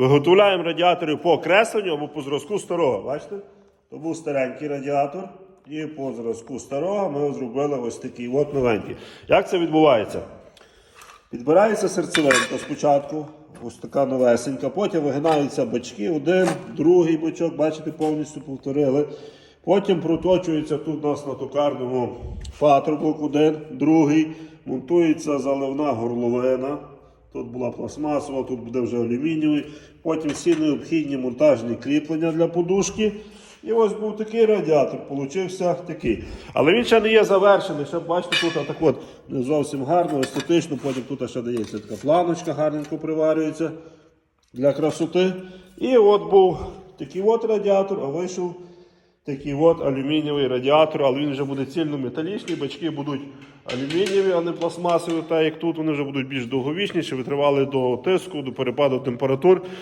Виготовляємо радіатори по кресленню або по зразку старого. Бачите? То був старенький радіатор. І по зразку старого ми зробили ось такий от новенький. Як це відбувається? Підбирається серцевинка спочатку, ось така новесенька, потім вигинаються бачки, один, другий бачок, бачите, повністю повторили. Потім проточується тут у нас на токарному патрубок один, другий, монтується заливна горловина. Тут була пластмасова, тут буде вже алюмінієвий. Потім всі необхідні монтажні кріплення для подушки. І ось був такий радіатор, получився такий. Але він ще не є завершений. Ще бачите, тут так от не зовсім гарно, естетично. Потім тут ще дається така планочка, гарненько приварюється для красоти. І от був такий от радіатор, а вийшов такий от алюмінієвий радіатор, але він вже буде цільно металічний, бачки будуть алюмінієві, а не пластмасові, так як тут вони вже будуть більш довговічніші, витривали до тиску, до перепаду температур.